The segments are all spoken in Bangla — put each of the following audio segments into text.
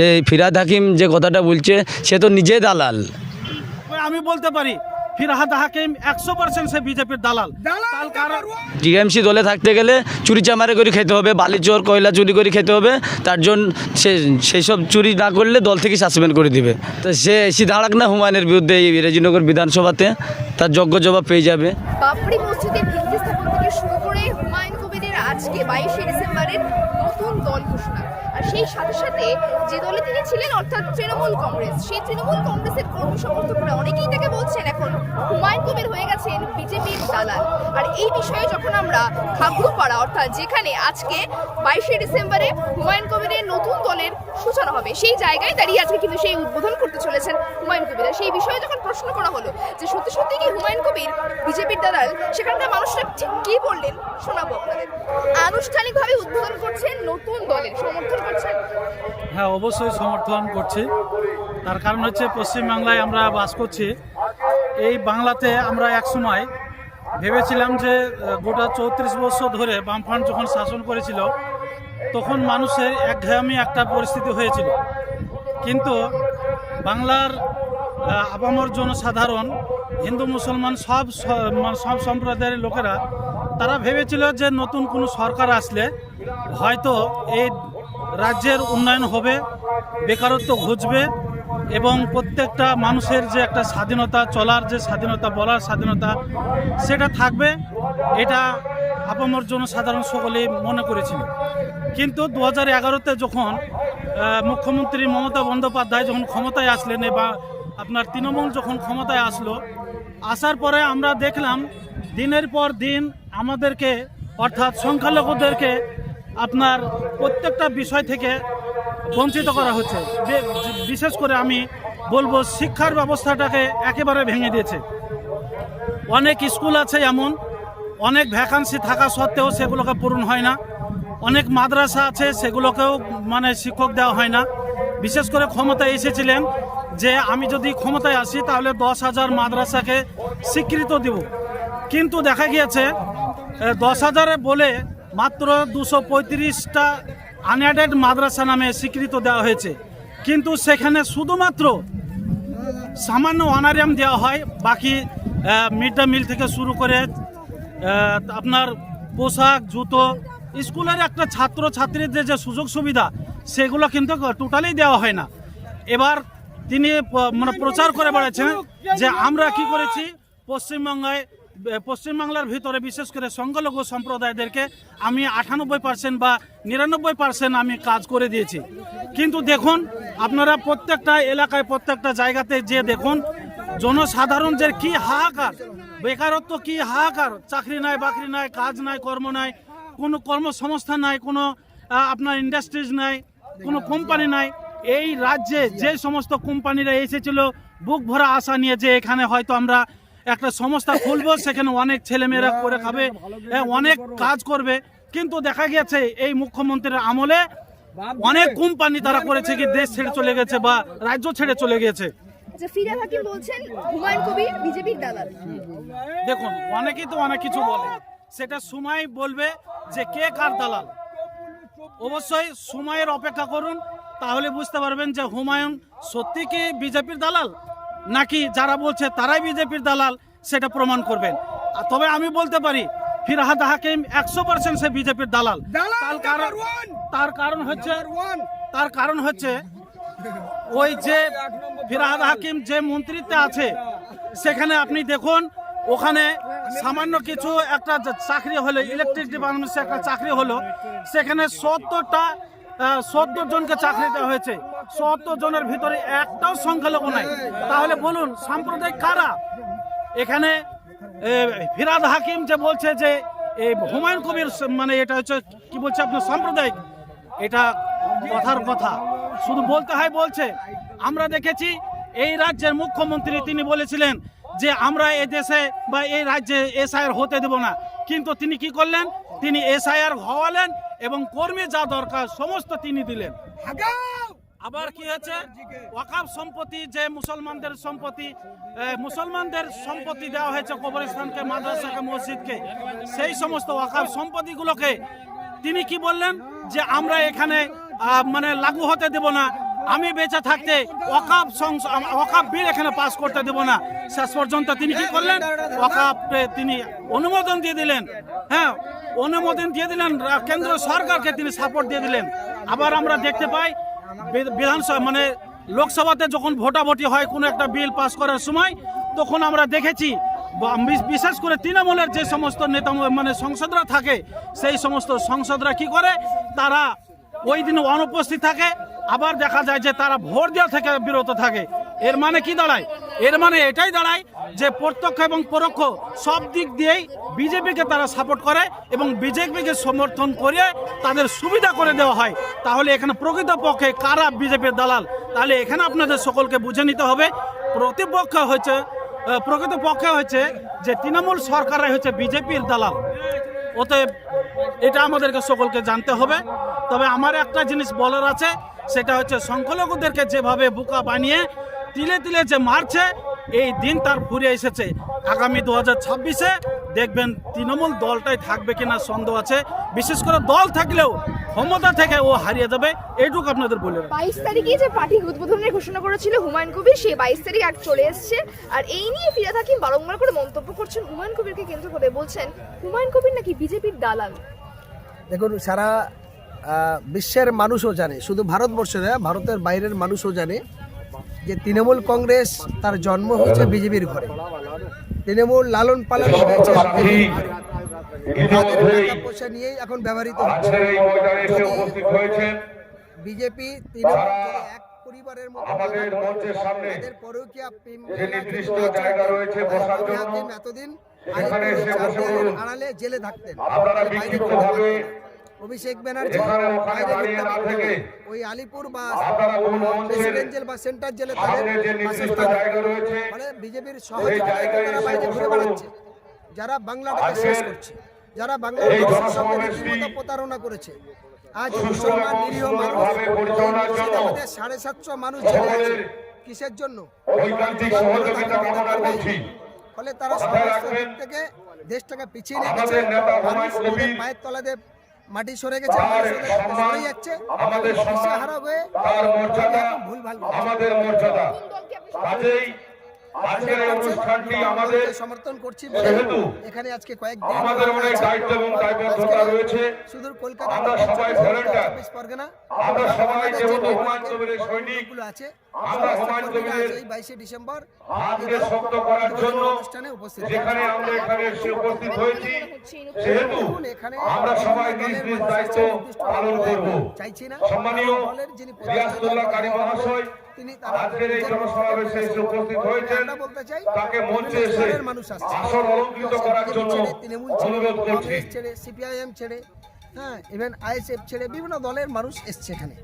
সে ফিরাদ হাকিম যে কথাটা বলছে সে তো নিজে দালাল। আমি বলতে পারি ফিরহাদ হাকিম একশো পার্সেন্ট সে বিজেপির দালাল। টিএমসি দলে থাকতে গেলে চুরি চামারি করে খেতে হবে বালি চোর কয়লা চুরি করে খেতে হবে তার জন্য সে সেই সব চুরি না করলে দল থেকে সাসপেন্ড করে দিবে। তো সে এসি দাঁড়াক না হুমায়ুনের বিরুদ্ধে এই রেজিনগর বিধানসভাতে তার যোগ্য জবাব পেয়ে যাবে। বাবরি মসজিদের ভিত্তি স্থাপন থেকে শুরু করে হুমায়ুন কবিরের আজকে বাইশে ডিসেম্বরের নতুন দল ঘোষণা আর সেই সাথে সাথে যে দলে তিনি ছিলেন, অর্থাৎ তৃণমূল কংগ্রেস, সেই তৃণমূল কংগ্রেসের কর্মী সমর্থকরা অনেকেই তাকে বলছেন এখন হুমায়ুন কবির হয়ে গেছেন বিজেপির দালাল। আর এই বিষয়ে যখন আমরা খাগড়ুপাড়া, অর্থাৎ যেখানে আজকে বাইশে ডিসেম্বরে হুমায়ুন কবিরের নতুন দলের সূচনা হবে, সেই জায়গায় দাঁড়িয়ে আজকে কিন্তু সেই উদ্বোধন করতে চলেছেন হুমায়ুন কবির। সেই বিষয়ে যখন প্রশ্ন করা হলো যে সত্যি সত্যি কি হুমায়ুন কবির বিজেপির দালাল, সেখানকার মানুষরা ঠিক কি বললেন শোনাবো আপনাদের। আনুষ্ঠানিকভাবে উদ্বোধন করছেন নতুন দলের সমর্থন হ্যাঁ অবশ্যই সমর্থন করছি। তার কারণ হচ্ছে পশ্চিমবাংলায় আমরা বাস করছি। এই বাংলাতে আমরা এক সময় ভেবেছিলাম যে গোটা চৌত্রিশ বছর ধরে বামফ্রন্ট যখন শাসন করেছিল, তখন মানুষের একঘেয়ামি একটা পরিস্থিতি হয়েছিল। কিন্তু বাংলার আবামর জনসাধারণ, হিন্দু, মুসলমান সব মানে সব সম্প্রদায়ের লোকেরা, তারা ভেবেছিল যে নতুন কোনো সরকার আসলে হয়তো এই রাজ্যের উন্নয়ন হবে, বেকারত্ব ঘুচবে এবং প্রত্যেকটা মানুষের যে একটা স্বাধীনতা, চলার যে স্বাধীনতা, বলার স্বাধীনতা, সেটা থাকবে। এটা আপামর জন্য সাধারণ সকলেই মনে করেছিল। কিন্তু দু হাজার এগারোতে যখন মুখ্যমন্ত্রী মমতা বন্দ্যোপাধ্যায় যখন ক্ষমতায় আসলেন বা আপনার তৃণমূল যখন ক্ষমতায় আসলো, আসার পরে আমরা দেখলাম, দিনের পর দিন আমাদেরকে, অর্থাৎ সংখ্যালঘুদেরকে আপনার প্রত্যেকটা বিষয় থেকে বঞ্চিত করা হচ্ছে। বিশেষ করে আমি বলব শিক্ষার ব্যবস্থাটাকে একেবারে ভেঙে দিয়েছে। অনেক স্কুল আছে এমন, অনেক ভ্যাকান্সি থাকা সত্ত্বেও সেগুলোকে পূরণ হয় না। অনেক মাদ্রাসা আছে, সেগুলোকেও মানে শিক্ষক দেওয়া হয় না। বিশেষ করে ক্ষমতায় এসেছিলেন যে আমি যদি ক্ষমতায় আসি তাহলে দশ হাজার মাদ্রাসাকে স্বীকৃত দেব। কিন্তু দেখা গিয়েছে দশ হাজারে বলে মাত্র দুশো পঁয়ত্রিশটা আনএডেড মাদ্রাসা নামে স্বীকৃত দেওয়া হয়েছে। কিন্তু সেখানে শুধুমাত্র সামান্য অনারিয়াম দেওয়া হয়, বাকি মিড ডে মিল থেকে শুরু করে আপনার পোশাক, জুতো, স্কুলের একটা ছাত্র ছাত্রীদের যে সুযোগ সুবিধা, সেগুলো কিন্তু টোটালি দেওয়া হয় না। এবার তিনি মানে প্রচার করে বেড়াচ্ছেন যে আমরা কি করেছি, পশ্চিমবঙ্গে পশ্চিমবাংলার ভিতরে বিশেষ করে সংখ্যালঘু সম্প্রদায়দেরকে আমি আটানব্বই পার্সেন্ট বা নিরানব্বই পার্সেন্ট আমি কাজ করে দিয়েছি। কিন্তু দেখুন, আপনারা প্রত্যেকটা এলাকায়, প্রত্যেকটা জায়গাতে যে দেখুন, জনসাধারণ যে কি হাহাকার, বেকারত্ব কি হাহাকার, চাকরি নাই, বাকরি নাই, কাজ নাই, কর্ম নাই, কোনো কর্মসংস্থা নাই, কোনো আপনার ইন্ডাস্ট্রিজ নাই, কোনো কোম্পানি নাই, এই রাজ্যে যে সমস্ত কোম্পানিরা এসেছিল, বুক ভরা আশা নিয়ে যে এখানে হয়তো আমরা একটা সংস্থা খুলবো সেখানে অনেক ছেলেমেয়েরা করে খাবে অনেক কাজ করবে। কিন্তু দেখা গেছে এই মুখ্যমন্ত্রীর আমলে অনেক কোম্পানি তারা করেছে কি দেশ ছেড়ে চলে গেছে বা রাজ্য ছেড়ে চলে গেছে। যে ফিরাদ হাকিম বলছেন হুমায়ুন কবির বিজেপির দালাল। দেখুন অনেকেই তো অনেক কিছু বলে। সেটা সময় বলবে যে কে কার দালাল। অবশ্যই সময়ের অপেক্ষা করুন তাহলে বুঝতে পারবেন যে হুমায়ুন সত্যি কি বিজেপির দালাল? নাকি যারা বলছে তারাই বিজেপির দালাল সেটা প্রমাণ করবেন। আর তবে আমি বলতে পারি ফিরহাদ হাকিম একশো পার্সেন্ট সে বিজেপির দালাল। তার কারণ তার কারণ হচ্ছে তার কারণ হচ্ছে ওই যে ফিরহাদ হাকিম যে মন্ত্রিত্বে আছে সেখানে আপনি দেখুন ওখানে সামান্য কিছু একটা চাকরি হলো ইলেকট্রিক ডিপার্টমেন্টে একটা চাকরি হলো সেখানে সত্তরটা সত্তর জনকে চাকরি দেওয়া হয়েছে। সত্তর জনের ভিতরে একটাও সংখ্যালঘু নাই। তাহলে বলুন, সাম্প্রদায়িক কারা? এখানে ফিরাদ হাকিম যে বলছে যে এই হুমায়ুন কবির মানে এটা হচ্ছে, কি বলছে আপনার, সাম্প্রদায়িক? এটা কথার কথা। শুধু বলতে হয়, বলছে, আমরা দেখেছি, এই রাজ্যের মুখ্যমন্ত্রী তিনি বলেছিলেন যে, আমরা এ দেশে বা এই রাজ্যে এসআইআর হতে দেব না। কিন্তু তিনি কি করলেন? তিনি এসআইআর হওয়ালেন এবং কর্মী যা দরকার, সমস্ত তিনি দিলেন। আবার কি হয়েছে? ওয়াকাফ সম্পত্তি যে মুসলমানদের সম্পত্তি মুসলমানদের সম্পত্তি দেওয়া হয়েছে কবরস্থানকে মাদ্রাসাকে মসজিদকে সেই সমস্ত ওয়াকাফ সম্পত্তিগুলোকে তিনি কি বললেন? যে আমরা এখানে মানে লাগু হতে দেব না আমি বেঁচে থাকতে আম- অকাপ বিল এখানে পাস করতে দেব না। শেষ পর্যন্ত তিনি কি করলেন? অকাপে তিনি অনুমোদন দিয়ে দিলেন। হ্যাঁ অনুমোদন দিয়ে দিলেন কেন্দ্র সরকারকে তিনি সাপোর্ট দিয়ে দিলেন। আবার আমরা দেখতে পাই বিধানসভা মানে লোকসভাতে যখন ভোটাভুটি হয়, কোনো একটা বিল পাস করার সময়, তখন আমরা দেখেছি বিশেষ করে তৃণমূলের যে সমস্ত নেতা মানে সংসদরা থাকে, সেই সমস্ত সংসদরা কি করে? তারা ওই দিন অনুপস্থিত থাকে, আবার দেখা যায় যে তারা ভোট দেওয়া থেকে বিরত থাকে। এর মানে কি দাঁড়ায়? এর মানে এটাই দাঁড়ায় যে প্রত্যক্ষ এবং পরোক্ষ সব দিক দিয়েই বিজেপিকে তারা সাপোর্ট করে এবং বিজেপিকে সমর্থন করে তাদের সুবিধা করে দেওয়া হয়। তাহলে এখানে প্রকৃতপক্ষে কারা বিজেপির দালাল? তাহলে এখানে আপনাদের সকলকে বুঝে নিতে হবে, প্রতিপক্ষ হয়েছে প্রকৃতপক্ষে হচ্ছে যে তৃণমূল সরকারাই হচ্ছে বিজেপির দালাল। অতএব এটা আমাদেরকে সকলকে জানতে হবে। তবে আমার একটা জিনিস বলার আছে, সেটা হচ্ছে সংখ্যালঘুদেরকে যেভাবে বোকা বানিয়ে তিলে তিলে যে মারছে এই দিন তার ফুরে এসেছে। আগামী দু হাজার ছাব্বিশে দেখবেন তৃণমূল দলটাই থাকবে কিনা সন্দেহ আছে। বিশেষ করে দল থাকলেও ক্ষমতা থেকে ও হারিয়ে যাবে এইটুকু আপনাদের বলে বাইশ তারিখে যে পার্টি উদ্বোধনের ঘোষণা করেছিল হুমায়ুন কবির সেই বাইশ তারিখ এক চলে এসছে। আর এই নিয়ে ফিরাদ হাকিম বারংবার করে মন্তব্য করছেন হুমায়ুন কবিরকে কেন্দ্র করে। বলছেন হুমায়ুন কবির নাকি বিজেপির দালাল? দেখুন সারা আহ, বিশ্বের মানুষও জানে শুধু ভারতবর্ষে না ভারতের বাইরের মানুষও জানে যে তৃণমূল কংগ্রেস তার জন্ম হয়েছে বিজেপির ঘরে। তৃণমূল লালন পালন হয়েছে ঘরে। তাদের টাকা পয়সা নিয়েই এখন ব্যবহৃত হচ্ছে। হয়েছেন বিজেপি তৃণমূল এক পরিবারের মতো আমাদের মঞ্চের সামনে তাদের পরকীয়া প্রেম যে মেলা নির্দিষ্ট থেকে জায়গা রয়েছে বসার আগামী জন্য, দিন এতদিন সেখানে আলিপুরে এসে চার বসে দেয়ালের পড়ুন। আড়ালে জেলে থাকতেন। অভিষেক ব্যানার্জি এখানে ওখানে বাইরে দাঁড়িয়ে না থাকতেন। থেকে ওই আলিপুর বা প্রেসিডেন্ট জেল বা সেন্টার জেলে তাদের মানে বিজেপির তারা বাইরে ঘুরে বেড়াচ্ছে। যারা বাংলাটাকে শেষ করছে যারা বাংলাদেশের সঙ্গে রীতিমতো প্রতারণা করেছে আজ মুসলমান নিরীহ মানুষ সাড়ে সাতশো মানুষ জেলে আছে। কিসের জন্য? ফলে তারা সমস্ত দিক থেকে দেশটাকে পিছিয়ে নিয়ে গেছে পায়ের তলাতে মাটি সরে গেছে সরে যাচ্ছে। আমাদের সম্মান, হয়ে তার মর্যাদা ভুল ভালো আমাদের মর্যাদা। কাজেই আজকের এই অনুষ্ঠানটি আমাদের সমর্থন করছি যেহেতু এখানে আজকে কয়েকদিন আমাদের অনেক দায়িত্ব এবং দায়বদ্ধতা রয়েছে। সুদূর কলকাতা আমরা সবাই ভলেন্টার পরগনা আমরা সবাই যেহেতু হুমায়ুন কবিরের সৈনিক। আছে আমরা হুমায়ুন কবিরের আছে এই বাইশে ডিসেম্বর হাতকে শক্ত করার জন্য যেখানে আমরা এখানে এসে উপস্থিত হয়েছি হচ্ছে এই নতুন সেহেতু দেখুন, এখানে আমরা সবাই নিজ নিজ দায়িত্ব পালন করব। চাইছি না। সম্মানীয় কারি মহাশয় তিনি আজকের এই জনসমাবেশে এসে উপস্থিত হয়েছেন আমরা বলতে চাই তাকে মঞ্চে এসে মানুষ আসছে। আসন অলঙ্কৃত করার জন্য তৃণমূল ছেড়ে, অনুরোধ করছি। ছেড়ে সিপিআইএম ছেড়ে হ্যাঁ ইভেন আইএসএফ ছেড়ে বিভিন্ন দলের মানুষ এসছে এখানে।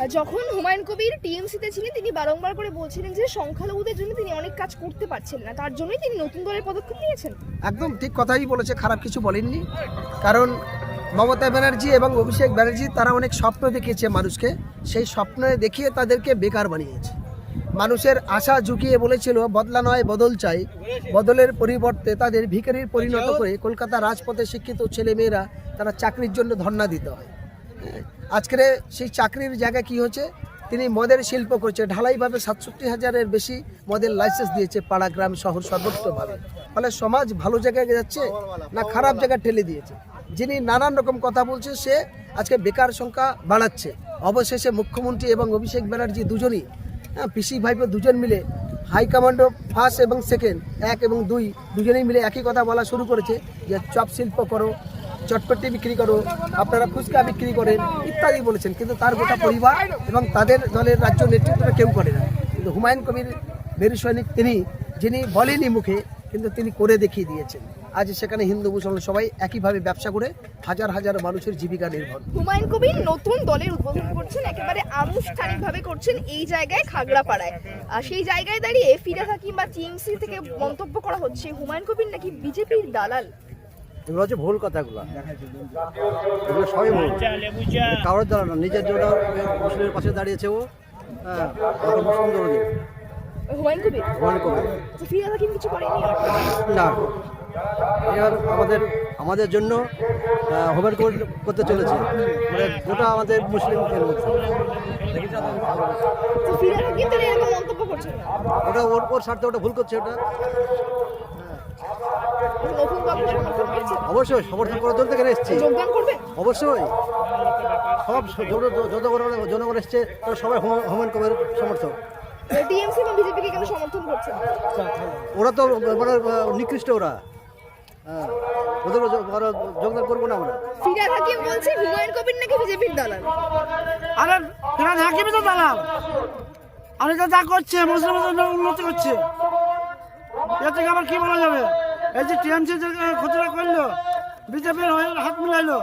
আর যখন হুমায়ুন কবির টিএমসিতে ছিলেন তিনি বারংবার করে বলছিলেন যে সংখ্যালঘুদের জন্য তিনি অনেক কাজ করতে পারছিলেন না। তার জন্যই তিনি নতুন দলের পদক্ষেপ নিয়েছেন। একদম ঠিক কথাই বলেছে খারাপ কিছু বলেননি। কারণ মমতা ব্যানার্জি এবং অভিষেক ব্যানার্জি, তারা অনেক স্বপ্ন দেখিয়েছে মানুষকে। সেই স্বপ্নে দেখিয়ে তাদেরকে বেকার বানিয়েছে। মানুষের আশা ঝুঁকিয়ে বলেছিল, বদলা নয়, বদল চাই। বদলের পরিবর্তে তাদের ভিখারির পরিণত করে কলকাতা রাজপথে শিক্ষিত ছেলেমেয়েরা তারা চাকরির জন্য ধর্ণা দিতে হয়। আজকের সেই চাকরির জায়গা কি হচ্ছে? তিনি মদের শিল্প করছে, ঢালাইভাবে সাতষট্টি হাজারের বেশি মদের লাইসেন্স দিয়েছে পাড়া গ্রাম শহর সর্বত্রভাবে ফলে সমাজ ভালো জায়গায় যাচ্ছে না খারাপ জায়গায় ঠেলে দিয়েছে? যিনি নানান রকম কথা বলছে সে আজকে বেকার সংখ্যা বাড়াচ্ছে। অবশেষে মুখ্যমন্ত্রী এবং অভিষেক ব্যানার্জি দুজনই হ্যাঁ পিসি ভাইপো দুজন মিলে হাইকমান্ডো ফার্স্ট এবং সেকেন্ড, এক এবং দুই, দুজনেই মিলে একই কথা বলা শুরু করেছে যে, চপ শিল্প করো, চটপটি বিক্রি করো, আপনারা ফুচকা বিক্রি করেন, ইত্যাদি বলেছেন। কিন্তু তার গোটা পরিবার এবং তাদের দলের রাজ্য নেতৃত্বটা কেউ করে না। কিন্তু হুমায়ুন কবির বীর সৈনিক তিনি, যিনি বলেনি মুখে, কিন্তু তিনি করে দেখিয়ে দিয়েছেন। আজ সেখানে হিন্দু মুসলমান সবাই একইভাবে ব্যবসা করে হাজার হাজার মানুষের জীবিকা নির্ভর। হুমায়ুন কবির নতুন দলের উদ্বোধন করছেন একেবারে আনুষ্ঠানিকভাবে করছেন এই জায়গায় খাগড়াপাড়ায়। আর সেই জায়গায় দাঁড়িয়ে ফিরাদ হাকিম বা টিএমসি থেকে মন্তব্য করা হচ্ছে হুমায়ুন কবির নাকি বিজেপির দালাল? এগুলো হচ্ছে ভুল কথাগুলো। এগুলো সবই ভুল। কারোর দ্বারা না নিজের জন্য মুসলিমের পাশে দাঁড়িয়েছে ও হ্যাঁ মুসলিম হুমায়ুন কবির? হুমায়ুন কবির। ফিরাদ কিছু করেনি? না। আমাদের আমাদের জন্য হোমের করতে চলেছে। মানে গোটা আমাদের মুসলিম ওটা ওর ওর স্বার্থে ওটা ভুল করছে ওটা। অবশ্যই সমর্থন করার জন্য এখানে এসেছি। অবশ্যই। সব জন- জনগণ এসছে তারা সবাই হুমা- হুমায়ুন কবির সমর্থক। ওরা তো মানে নিকৃষ্ট ওরা। ওদের জ- যোগদান করব না আমরা। ফিরাদ হাকিম বলছে হুমায়ুন কবির নাকি বিজেপির দালাল আরে ফিরাজ হাকিমই তো দালাল। আর এটা যা করছে মুসলিমদের জন্য উন্নতি করছে। এর থেকে আবার কি বলা যাবে? এই যে টিএমসি যে খুচরা করল বিজেপির হয়ে হাত মিলাইলো।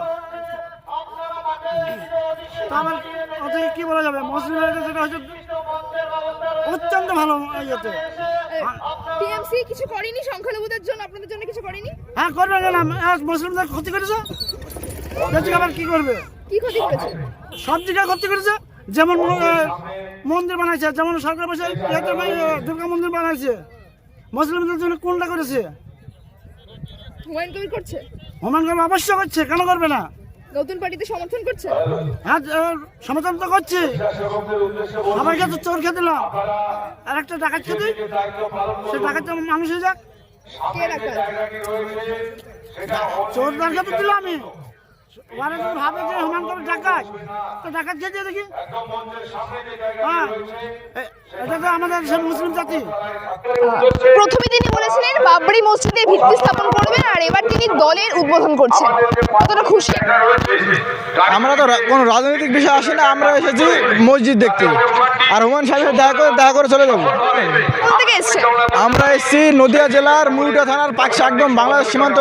তা আবার ও থেকে কি বলা যাবে? মুসলিমের যেটা হচ্ছে অত্যন্ত ভালো ইয়েতে। টিএমসি কিছু করেনি সংখ্যালঘুদের জন্য আপনাদের জন্য কিছু করেনি? হ্যাঁ করবে না মুসলিমদের ক্ষতি করেছে? আবার কি করবে? কি ক্ষতি করেছে? সব জায়গায় ক্ষতি করেছে? যেমন মন্দির বানাইছে যেমন সরকার বসে দুর্গা মন্দির বানাইছে। মুসলিমদের জন্য কোনটা করেছে? হুমায়ুন কবির করছে? অবশ্যই করছে কেন করবে না? নতুন পার্টিতে সমর্থন করছে? হ্যাঁ সমর্থন তো করছে। সবাইকে তো চোর দিলাম আর একটা ডাকাত খেতে সে ডাকাত তো মানুষ হয়ে যাক চোর ডাকা তো দিলাম আমি। ওরা যদি ভাবে যে হুমান করে ডাকাত? তো ডাকাত খেয়ে দেখি? হ্যাঁ এটা তো আমাদের সে মুসলিম জাতি। প্রথমে তিনি বলেছিলেন বাবরি মসজিদে ভিত্তি স্থাপন করবেন আর এবার তিনি দলের উদ্বোধন করছেন। কতটা খুশি? আমরা তো কোনো রাজনৈতিক বিষয় আসে না আমরা এসেছি মসজিদ দেখতে। আর হুমায়ুন সাহেবের দেখা করে দেখা করে চলে যাব। আমরা এসেছি নদিয়া জেলার মুরুটা থানার পাশে একদম বাংলাদেশ সীমান্ত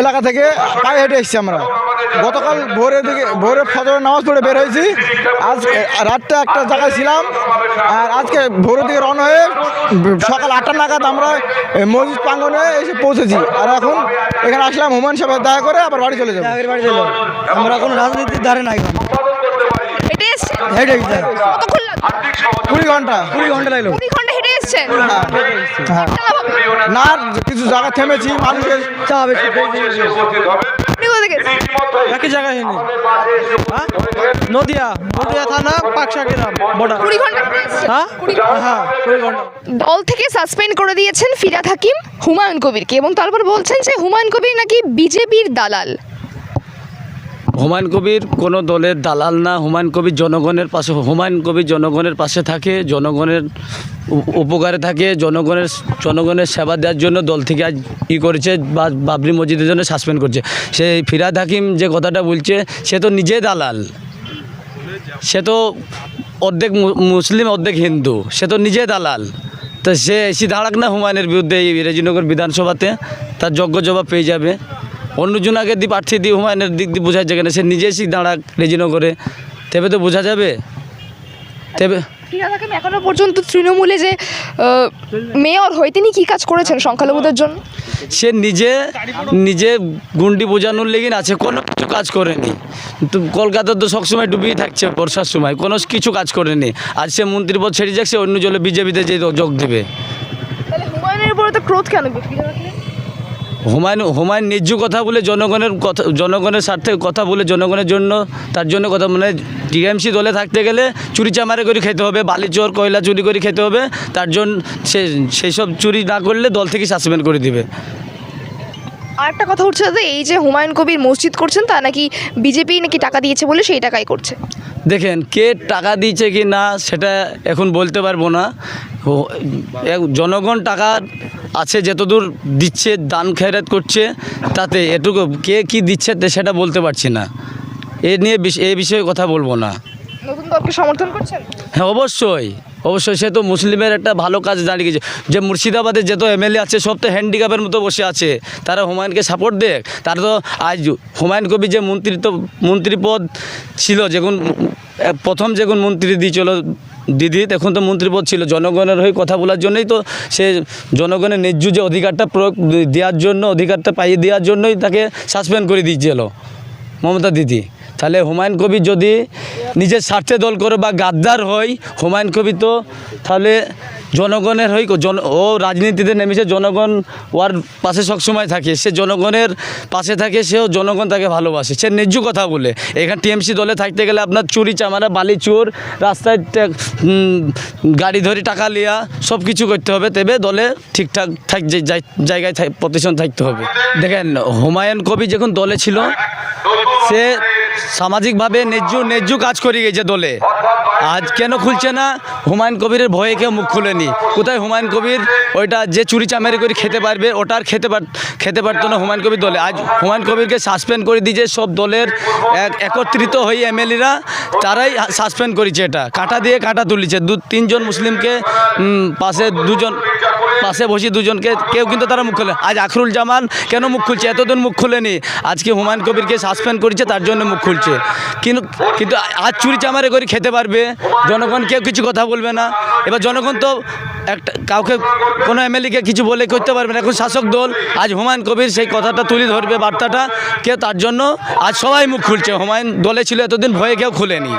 এলাকা থেকে পায়ে হেঁটে এসেছি আমরা। গতকাল ভোরের দিকে ভোরে ফজর নামাজ পড়ে বের হয়েছি। আজ রাতটা একটা জায়গায় ছিলাম। আর আজকে ভোরের দিকে রওনা হয়ে সকাল আটটা নাগাদ আমরা মসজিদ প্রাঙ্গনে এসে পৌঁছেছি। আর এখন এখানে আসলাম হুমায়ুন সাহেবের দেখা করে আবার বাড়ি চলে যাব। বাড়ি চলো আমরা কোনো রাজনীতির ধারে নাই। হেঁটে কতক্ষণ কুড়ি ঘণ্টা। কুড়ি ঘণ্টা লাগল। কুড়ি ঘণ্টা হেঁটে এসছেন? হ্যাঁ না কিছু জায়গা থেমেছি মানুষের? একই জায়গায় হ্যাঁ? নদিয়া নদিয়া থানা পাকশা গ্রাম বর্ডার। কুড়ি ঘণ্টা হ্যাঁ? হ্যাঁ কুড়ি ঘণ্টা। দল থেকে সাসপেন্ড করে দিয়েছেন ফিরাদ হাকিম হুমায়ুন কবিরকে এবং তারপর বলছেন যে হুমায়ুন কবির নাকি বিজেপির দালাল। হুমায়ুন কবির কোনো দলের দালাল না, হুমায়ুন কবির জনগণের পাশে, হুমায়ুন কবির জনগণের পাশে থাকে, জনগণের উপকারে থাকে, জনগণের জনগণের সেবা দেওয়ার জন্য দল থেকে আজ ই করেছে বা বাবরি মসজিদের জন্য সাসপেন্ড করছে। সে ফিরাদ হাকিম যে কথাটা বলছে, সে তো নিজে দালাল। সে তো অর্ধেক মুসলিম, অর্ধেক হিন্দু। সে তো নিজে দালাল। তো সে এসি দাঁড়াক না হুমায়ুনের বিরুদ্ধে এই রেজিনগর বিধানসভাতে? তার যোগ্য জবাব পেয়ে যাবে। অন্যজন আগে দিয়ে প্রার্থী দিয়ে হুমায়ুনের দিক দিয়ে বোঝা যায় না সে নিজে এসে দাঁড়াক রেজিনগরে। তবে তো বোঝা যাবে। তবে এখনও পর্যন্ত তৃণমূলে যে মেয়র হয়ে তিনি কি কাজ করেছেন সংখ্যালঘুদের জন্য? সে নিজে নিজে গুন্ডি বোঝানোর লেগিন আছে কোনো কিছু কাজ করেনি। তো কলকাতা তো সবসময় ডুবিয়ে থাকছে বর্ষার সময় কোনো কিছু কাজ করেনি। আজ সে মন্ত্রী পদ ছেড়ে যাচ্ছে অন্য জলে বিজেপিতে যে যোগ দেবে। তাহলে হুমায়ুনের উপরে তো ক্রোধ কেন? হুমায়ুন হুমায়ুন ন্যায্য কথা বলে জনগণের কথা, জনগণের স্বার্থে কথা বলে জনগণের জন্য, তার জন্য কথা মানে টিএমসি দলে থাকতে গেলে চুরি চামারি করে খেতে হবে, বালি চোর, কয়লা চুরি করে খেতে হবে, তার জন্য সে সেই সব চুরি না করলে দল থেকে সাসপেন্ড করে দিবে। আর একটা কথা উঠছে যে এই যে হুমায়ুন কবির মসজিদ করছেন, তা নাকি বিজেপি নাকি টাকা দিয়েছে বলে সেই টাকাই করছে? দেখেন, কে টাকা দিয়েছে কি না, সেটা এখন বলতে পারব না। জনগণ টাকা আছে, যতদূর দিচ্ছে, দান খেরাত করছে, তাতে এটুকু কে কি দিচ্ছে সেটা বলতে পারছি না। এ নিয়ে বিষ- এ বিষয়ে কথা বলব না। নতুন দলকে সমর্থন করছেন? হ্যাঁ অবশ্যই। অবশ্যই সে তো মুসলিমের একটা ভালো কাজ দাঁড়িয়ে গেছে। যে মুর্শিদাবাদের যত এমএলএ আছে সব তো হ্যান্ডিক্যাপের মতো বসে আছে। তারা হুমায়ুনকে সাপোর্ট দেখ। তারা তো আজ হুমায়ুন কবি যে মন্ত্রী তো মন্ত্রী পদ ছিল আহ, প্রথম যখন মন্ত্রী দিয়েছিল দিদি তখন তো মন্ত্রীপদ ছিল। জনগণের হয়ে কথা বলার জন্যই তো সে জনগণের ন্যায্য যে অধিকারটা প্রয়োগ দেওয়ার জন্য অধিকারটা পাইয়ে দেওয়ার জন্যই তাকে সাসপেন্ড করে দিয়েছিল। মমতা দিদি। তাহলে হুমায়ুন কবির যদি নিজের স্বার্থে দল করে বা গাদ্দার হয় হুমায়ুন কবি তো তাহলে জনগণের হই, জন ও রাজনীতিতে নেমেছে, জনগণ ওর পাশে সবসময় থাকে। সে জনগণের পাশে থাকে, সেও জনগণ তাকে ভালোবাসে। সে ন্যায্য কথা বলে। এখানে টিএমসি দলে থাকতে গেলে আপনার চুরি, চামারা, বালি, চোর, রাস্তায় গাড়ি ধরে টাকা লিয়া সব কিছু করতে হবে। তবে দলে ঠিকঠাক থাক জায়গায় প্রতিষ্ঠান থাকতে হবে। দেখেন, হুমায়ুন কবি যখন দলে ছিল, সে সামাজিকভাবে ন্যায্য ন্যায্য কাজ করে গেছে দলে। আজ কেন খুলছে না? হুমায়ুন কবিরের ভয়ে কেউ মুখ খুলেনি। কোথায় হুমায়ুন কবির? ওইটা যে চুরি চামারি করে খেতে পারবে, ওটা আর খেতে পার খেতে পারতো না হুমায়ুন কবির দলে। আজ হুমায়ুন কবিরকে সাসপেন্ড করে দিয়েছে সব দলের এক একত্রিত হয়ে এমএলএরা। তারাই সাসপেন্ড করেছে এটা। কাঁটা দিয়ে কাঁটা তুলেছে। দু তিনজন মুসলিমকে পাশে দুজন পাশে বসি দুজনকে, কেউ কিন্তু তারা মুখ খুলে আজ আখরুল জামান কেন মুখ খুলছে? এতদিন মুখ খুলেনি। আজকে হুমায়ুন কবিরকে সাসপেন্ড করেছে, তার জন্য মুখ খুলছে। কিন্তু কিন্তু আজ চুরি চামারে করে খেতে পারবে। জনগণ কেউ কিছু কথা বলবে না। এবার জনগণ তো একটা কাউকে কোনো এমএলএকে কিছু বলে করতে পারবে না। এখন শাসক দল, আজ হুমায়ুন কবির সেই কথাটা তুলে ধরবে, বার্তাটা। কেউ তার জন্য আজ সবাই মুখ খুলছে। হুমায়ুন দলে ছিল, এতদিন ভয়ে কেউ খুলেনি।